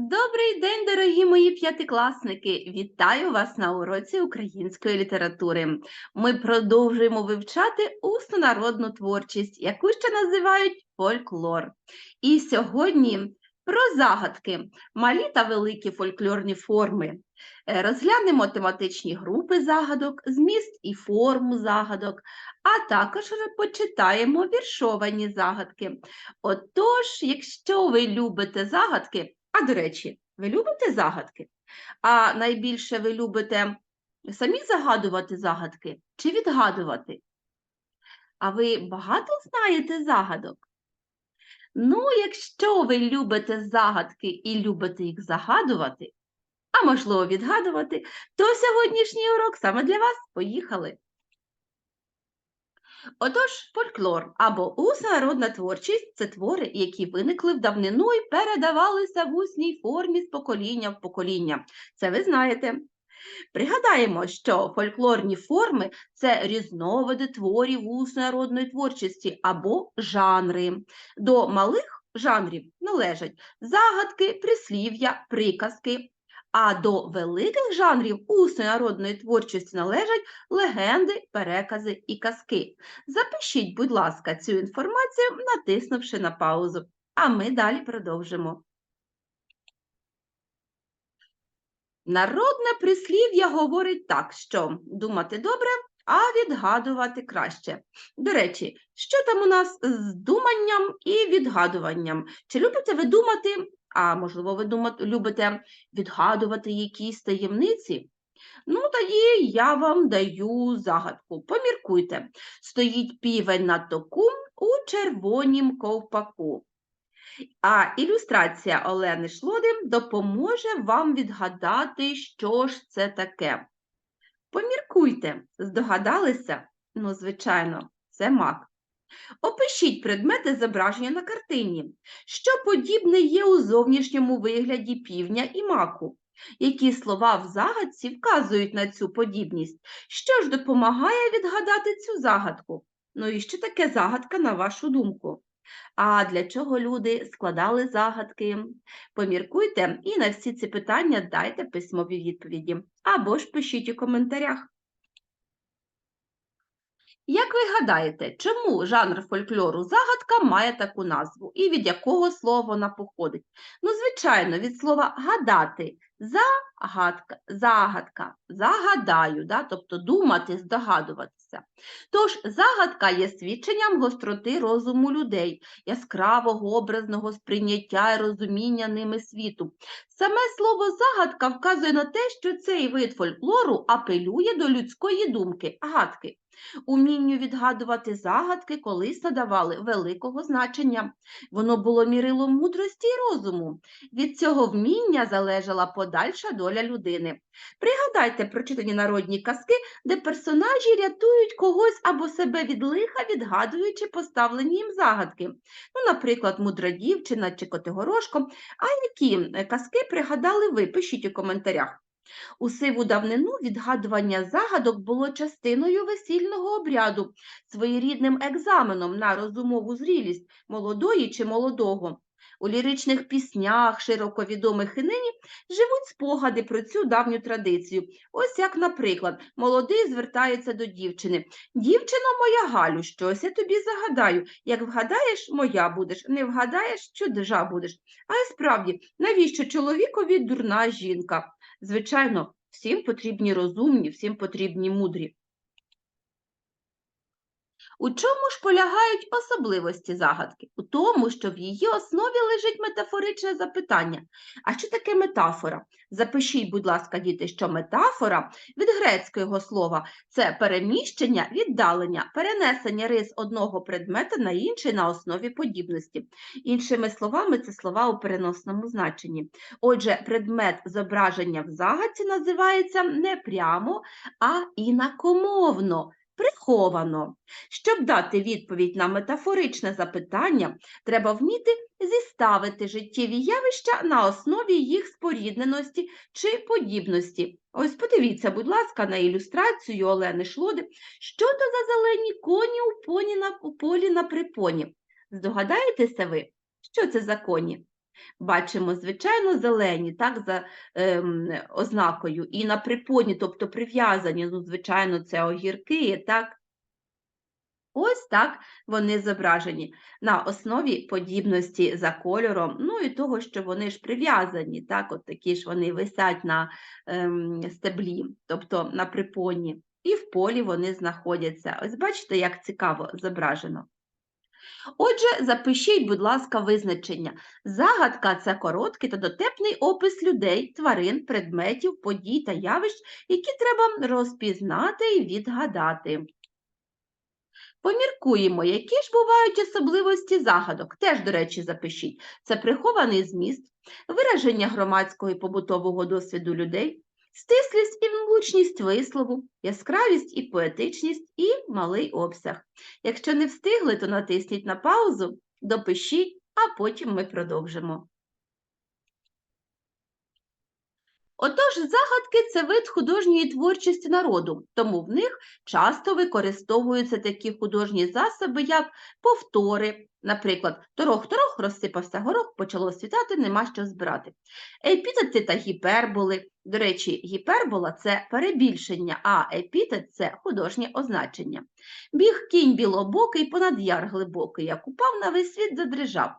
Добрий день, дорогі мої п'ятикласники! Вітаю вас на уроці української літератури. Ми продовжуємо вивчати усну народну творчість, яку ще називають фольклор. І сьогодні про загадки, малі та великі фольклорні форми. Е, Розглянемо тематичні групи загадок, зміст і форму загадок, а також почитаємо віршовані загадки. Отож, якщо ви любите загадки, а до речі, ви любите загадки? А найбільше ви любите самі загадувати загадки чи відгадувати? А ви багато знаєте загадок? Ну, якщо ви любите загадки і любите їх загадувати, а можливо відгадувати, то сьогоднішній урок саме для вас. Поїхали! Отож, фольклор або усна народна творчість це твори, які виникли в давнину і передавалися в усній формі з покоління в покоління. Це ви знаєте. Пригадаємо, що фольклорні форми це різновиди творів усної народної творчості або жанри. До малих жанрів належать загадки, прислів'я, приказки. А до великих жанрів усної народної творчості належать легенди, перекази і казки. Запишіть, будь ласка, цю інформацію, натиснувши на паузу. А ми далі продовжимо. Народне прислів'я говорить так, що думати добре, а відгадувати краще. До речі, що там у нас з думанням і відгадуванням? Чи любите ви думати, а можливо, ви думати, любите відгадувати якісь таємниці? Ну, тоді я вам даю загадку. Поміркуйте. Стоїть півень на току у червонім ковпаку. А ілюстрація Олени Шлоди допоможе вам відгадати, що ж це таке. Поміркуйте, здогадалися? Ну, звичайно, це мак. Опишіть предмети зображення на картині. Що подібне є у зовнішньому вигляді півня і маку? Які слова в загадці вказують на цю подібність? Що ж допомагає відгадати цю загадку? Ну і що таке загадка, на вашу думку? А для чого люди складали загадки? Поміркуйте і на всі ці питання дайте письмові відповіді або ж пишіть у коментарях. Як ви гадаєте, чому жанр фольклору загадка має таку назву і від якого слова вона походить? Ну, звичайно, від слова гадати, загадка, загадка, загадаю, да? тобто думати, здогадуватися. Тож загадка є свідченням гостроти розуму людей, яскравого образного сприйняття і розуміння ними світу. Саме слово загадка вказує на те, що цей вид фольклору апелює до людської думки, гадки. Умінню відгадувати загадки колись надавали великого значення. Воно було мірилом мудрості й розуму. Від цього вміння залежала подальша доля людини. Пригадайте прочитані народні казки, де персонажі рятують когось або себе від лиха, відгадуючи поставлені їм загадки. Ну, наприклад, мудра дівчина чи Котигорошко. А які е, казки пригадали ви? Пишіть у коментарях. У сиву давнину відгадування загадок було частиною весільного обряду, своєрідним екзаменом на розумову зрілість молодої чи молодого. У ліричних піснях, широко відомих і нині, живуть спогади про цю давню традицію. Ось як, наприклад, молодий звертається до дівчини. Дівчино моя Галю, щось я тобі загадаю. Як вгадаєш, моя будеш, не вгадаєш, чудежа будеш. А й справді, навіщо чоловікові дурна жінка? Звичайно, всім потрібні розумні, всім потрібні мудрі. У чому ж полягають особливості загадки? У тому, що в її основі лежить метафоричне запитання. А що таке метафора? Запишіть, будь ласка, діти, що метафора від грецького слова це переміщення, віддалення, перенесення рис одного предмета на інший на основі подібності. Іншими словами, це слова у переносному значенні. Отже, предмет зображення в загадці називається не прямо, а інакомовно приховано. Щоб дати відповідь на метафоричне запитання, треба вміти зіставити життєві явища на основі їх спорідненості чи подібності. Ось подивіться, будь ласка, на ілюстрацію Олени Шлоди, що то за зелені коні у, поні на, у полі на припоні. Здогадаєтеся ви, що це за коні? Бачимо, звичайно, зелені, так, за ем, ознакою, і на припоні, тобто прив'язані, ну, звичайно, це огірки, так. Ось так вони зображені на основі подібності за кольором, ну і того, що вони ж прив'язані, так, от такі ж вони висять на ем, стеблі, тобто на припоні, і в полі вони знаходяться. Ось бачите, як цікаво зображено. Отже, запишіть, будь ласка, визначення. Загадка це короткий та дотепний опис людей, тварин, предметів, подій та явищ, які треба розпізнати і відгадати. Поміркуємо, які ж бувають особливості загадок. Теж, до речі, запишіть. Це прихований зміст, вираження громадського і побутового досвіду людей, стислість і влучність вислову, яскравість і поетичність і малий обсяг. Якщо не встигли, то натисніть на паузу, допишіть, а потім ми продовжимо. Отож, загадки це вид художньої творчості народу, тому в них часто використовуються такі художні засоби, як повтори, наприклад, торох-торох, розсипався горох, почало світати, нема що збирати. Епітети та гіперболи. До речі, гіпербола це перебільшення, а епітет це художнє означення. Біг кінь білобокий, понад яр глибокий, як упав на весь світ задрижав.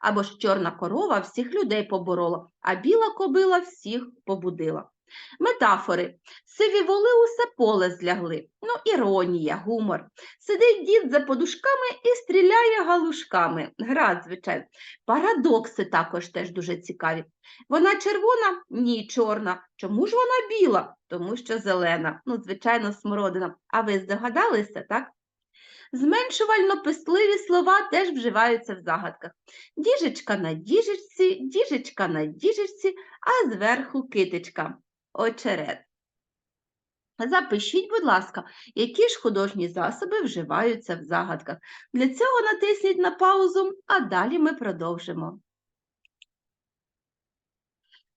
Або ж чорна корова всіх людей поборола, а біла кобила всіх побудила. Метафори. Сиві воли усе поле злягли. Ну, іронія, гумор. Сидить дід за подушками і стріляє галушками. Гра, звичайно. Парадокси також теж дуже цікаві. Вона червона? Ні, чорна. Чому ж вона біла? Тому що зелена. Ну, звичайно, смородина. А ви здогадалися, так? Зменшувально-писливі слова теж вживаються в загадках. Діжечка на діжечці, діжечка на діжечці, а зверху китичка. Очерет. Запишіть, будь ласка, які ж художні засоби вживаються в загадках. Для цього натисніть на паузу, а далі ми продовжимо.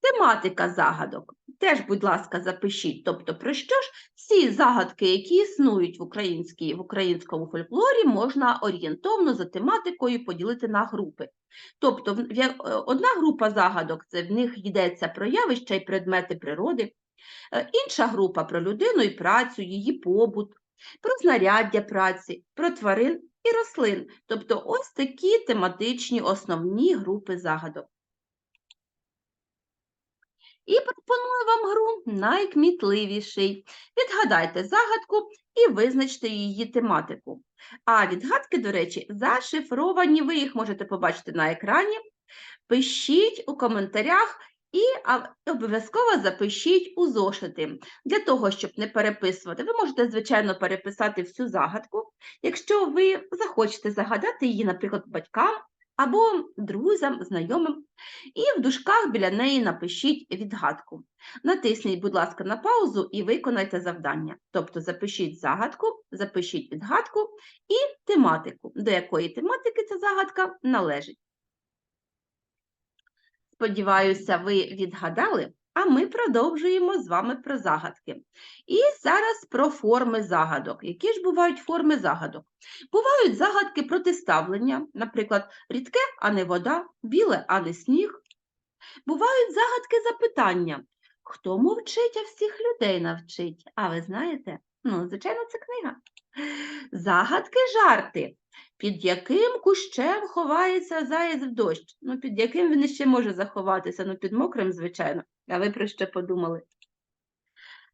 Тематика загадок. Теж, будь ласка, запишіть. Тобто, про що ж ці загадки, які існують в, українській, в українському фольклорі, можна орієнтовно за тематикою поділити на групи. Тобто, е, одна група загадок це в них йдеться про явища і предмети природи, е, інша група про людину і працю, її побут, про знаряддя праці, про тварин і рослин. Тобто, ось такі тематичні основні групи загадок. І пропоную вам гру найкмітливіший. Відгадайте загадку і визначте її тематику. А відгадки, до речі, зашифровані, ви їх можете побачити на екрані. Пишіть у коментарях і обов'язково запишіть у зошити. Для того, щоб не переписувати, ви можете, звичайно, переписати всю загадку, якщо ви захочете загадати її, наприклад, батькам або друзям, знайомим. І в дужках біля неї напишіть відгадку. Натисніть, будь ласка, на паузу і виконайте завдання. Тобто запишіть загадку, запишіть відгадку і тематику, до якої тематики ця загадка належить. Сподіваюся, ви відгадали, а ми продовжуємо з вами про загадки. І зараз про форми загадок. Які ж бувають форми загадок? Бувають загадки протиставлення, наприклад, рідке, а не вода, біле, а не сніг. Бувають загадки запитання. Хто мовчить, а всіх людей навчить? А ви знаєте? Ну, звичайно, це книга. Загадки жарти. Під яким кущем ховається заєць в дощ? Ну, під яким він ще може заховатися? Ну, під мокрим, звичайно. А ви про що подумали?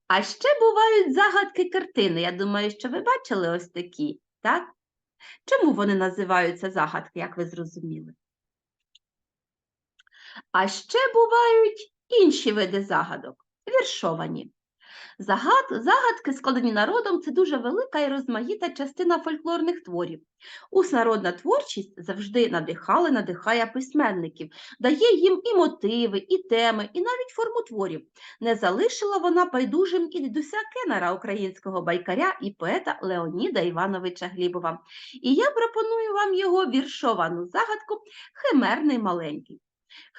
А ще бувають загадки картини. Я думаю, що ви бачили ось такі, так? Чому вони називаються загадки, як ви зрозуміли? А ще бувають інші види загадок, віршовані. Загад, загадки, складені народом, це дуже велика і розмаїта частина фольклорних творів. Уснародна творчість завжди надихала, надихає письменників, дає їм і мотиви, і теми, і навіть форму творів. Не залишила вона байдужим і дідуся Кеннера, українського байкаря і поета Леоніда Івановича Глібова. І я пропоную вам його віршовану загадку Химерний маленький.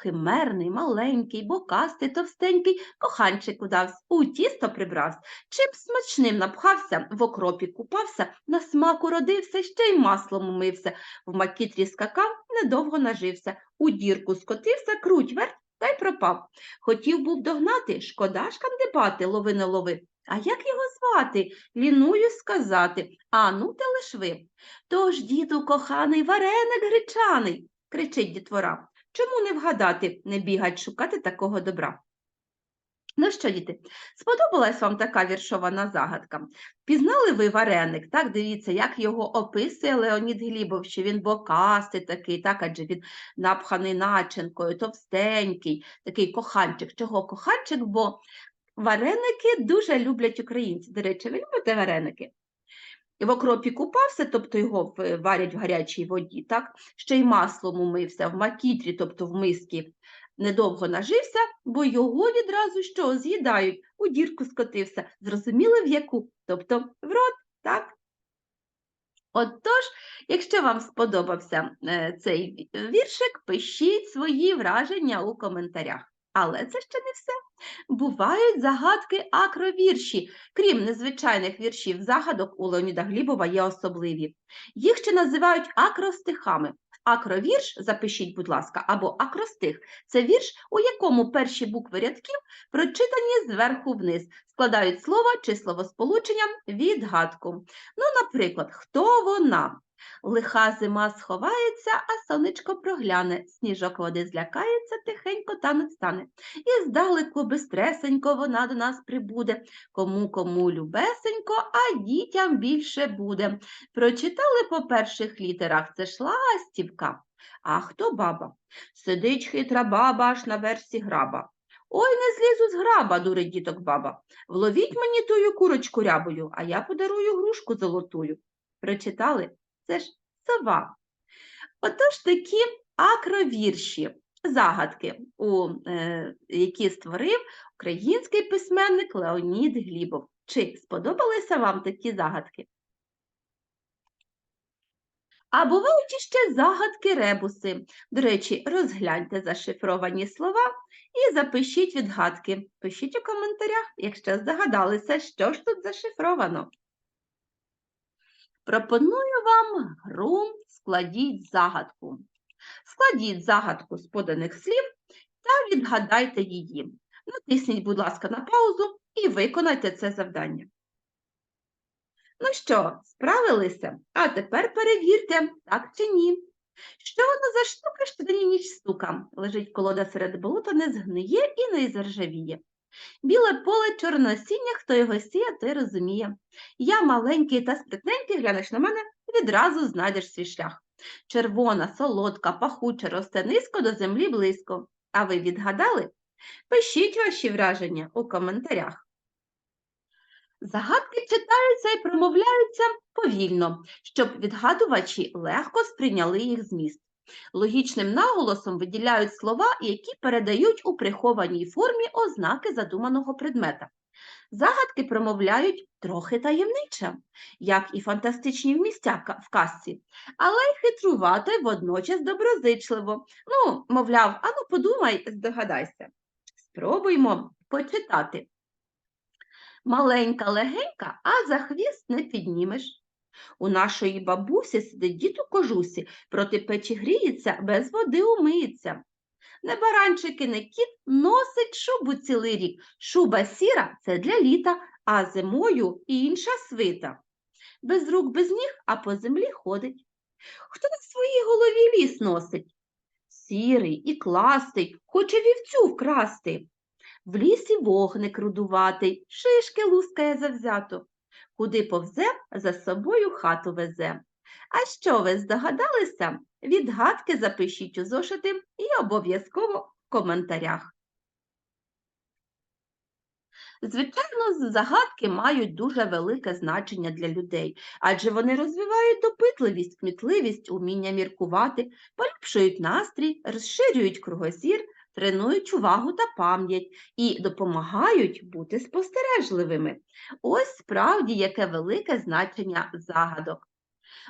Химерний, маленький, бокастий, товстенький, коханчик удався, у тісто прибрався, чим смачним напхався, в окропі купався, на смаку родився, ще й маслом умився, в макітрі скакав, недовго нажився, у дірку скотився, круть верть та й пропав. Хотів був догнати, шкода ж кандибати, лови не лови. А як його звати? Ліную сказати. А ну те лиш ви. Тож, діду коханий, вареник гречаний, кричить дітвора. Чому не вгадати, не бігать шукати такого добра? Ну що, діти, сподобалась вам така віршована загадка? Пізнали ви вареник, так, дивіться, як його описує Леонід Глібов, що він бокастий такий, так, адже він напханий начинкою, товстенький, такий коханчик. Чого коханчик? Бо вареники дуже люблять українці. До речі, ви любите вареники? В окропі купався, тобто його варять в гарячій воді, так? ще й маслом умився, в макітрі, тобто в мискі, недовго нажився, бо його відразу що з'їдають, у дірку скотився. Зрозуміли в яку? Тобто в рот, так? Отож, якщо вам сподобався е, цей віршик, пишіть свої враження у коментарях. Але це ще не все. Бувають загадки акровірші. Крім незвичайних віршів загадок, у Леоніда Глібова є особливі. Їх ще називають акростихами. Акровірш, запишіть, будь ласка, або акростих це вірш, у якому перші букви рядків прочитані зверху вниз, складають слово чи словосполученням відгадку. Ну, наприклад, хто вона? Лиха зима сховається, а сонечко прогляне, сніжок води злякається, тихенько танець стане. І здалеку безтресенько вона до нас прибуде. Кому кому любесенько, а дітям більше буде. Прочитали по перших літерах це ж ластівка. А хто баба? Сидить хитра баба аж на версі граба. Ой, не злізу з граба, дурить діток баба. Вловіть мені тую курочку рябою, а я подарую грушку золотую. Прочитали? Це ж сова. Отож такі акровірші, загадки, у, е, які створив український письменник Леонід Глібов. Чи сподобалися вам такі загадки? А бувають іще загадки-ребуси. До речі, розгляньте зашифровані слова і запишіть відгадки. Пишіть у коментарях, якщо здогадалися, що ж тут зашифровано. Пропоную вам гру «Складіть загадку». Складіть загадку з поданих слів та відгадайте її. Натисніть, будь ласка, на паузу і виконайте це завдання. Ну що, справилися? А тепер перевірте, так чи ні. Що воно за штука, що день ніч стука? Лежить колода серед болота, не згниє і не заржавіє. Біле поле, чорне насіння, хто його сіє, той розуміє. Я маленький та спритненький, глянеш на мене, відразу знайдеш свій шлях. Червона, солодка, пахуча, росте низько до землі близько. А ви відгадали? Пишіть ваші враження у коментарях. Загадки читаються і промовляються повільно, щоб відгадувачі легко сприйняли їх зміст. Логічним наголосом виділяють слова, які передають у прихованій формі ознаки задуманого предмета. Загадки промовляють трохи таємниче, як і фантастичні вмістя в казці, але й хитрувато й водночас доброзичливо. Ну, мовляв, ану подумай, здогадайся. Спробуймо почитати. Маленька легенька, а за хвіст не піднімеш. У нашої бабусі сидить дід у кожусі, проти печі гріється, без води умиється. Не баранчик і не кіт носить шубу цілий рік. Шуба сіра це для літа, а зимою інша свита. Без рук, без ніг, а по землі ходить. Хто на своїй голові ліс носить? Сірий і кластий, хоче вівцю вкрасти. В лісі вогник рудуватий, шишки лускає завзято. Куди повзе, за собою хату везе. А що ви здогадалися? Відгадки запишіть у зошити і обов'язково в коментарях. Звичайно, загадки мають дуже велике значення для людей, адже вони розвивають допитливість, кмітливість, уміння міркувати, поліпшують настрій, розширюють кругозір, тренують увагу та пам'ять і допомагають бути спостережливими. Ось справді яке велике значення загадок.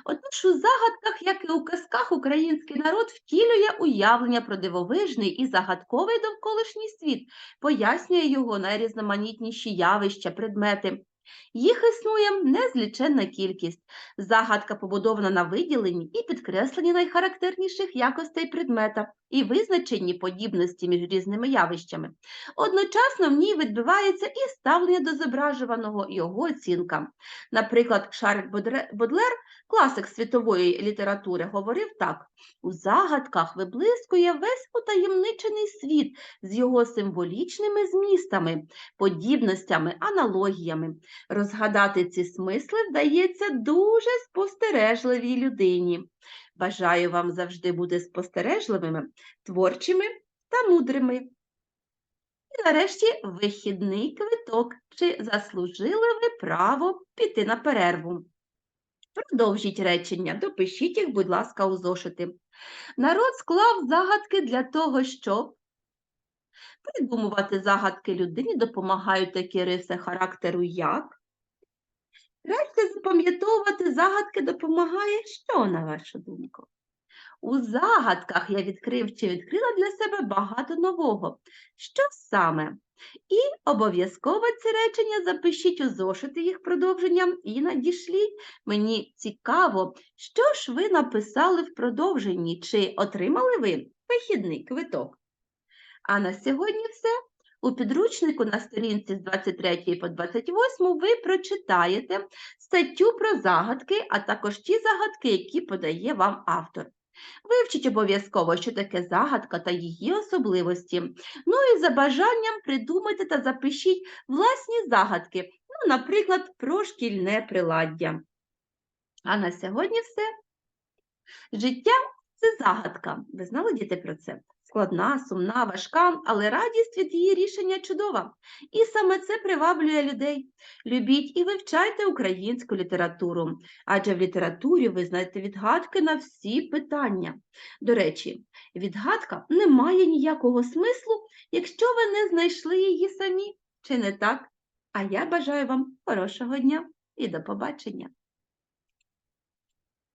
Отож, у загадках, як і у казках, український народ втілює уявлення про дивовижний і загадковий довколишній світ, пояснює його найрізноманітніші явища, предмети. Їх існує незліченна кількість. Загадка побудована на виділенні і підкресленні найхарактерніших якостей предмета і визначенні подібності між різними явищами. Одночасно в ній відбувається і ставлення до зображуваного, його оцінка. Наприклад, Шарль Бодлер Класик світової літератури говорив так: у загадках виблискує весь утаємничений світ з його символічними змістами, подібностями, аналогіями. Розгадати ці смисли вдається дуже спостережливій людині. Бажаю вам завжди бути спостережливими, творчими та мудрими. І нарешті вихідний квиток. Чи заслужили ви право піти на перерву? Продовжіть речення, допишіть їх, будь ласка, у зошити. Народ склав загадки для того, щоб придумувати загадки людині допомагають такі риси характеру, як краще запам'ятовувати загадки допомагає що, на вашу думку? У загадках я відкрив чи відкрила для себе багато нового. Що саме? І обов'язково ці речення запишіть у зошити їх продовженням і надішліть. Мені цікаво, що ж ви написали в продовженні, чи отримали ви вихідний квиток. А на сьогодні все. У підручнику на сторінці з 23 по 28 ви прочитаєте статтю про загадки, а також ті загадки, які подає вам автор. Вивчіть обов'язково, що таке загадка та її особливості. Ну і за бажанням придумайте та запишіть власні загадки, ну, наприклад, про шкільне приладдя. А на сьогодні все. Життя це загадка. Ви знали, діти, про це? Складна, сумна, важка, але радість від її рішення чудова. І саме це приваблює людей. Любіть і вивчайте українську літературу, адже в літературі ви знаєте відгадки на всі питання. До речі, відгадка не має ніякого смислу, якщо ви не знайшли її самі, чи не так? А я бажаю вам хорошого дня і до побачення!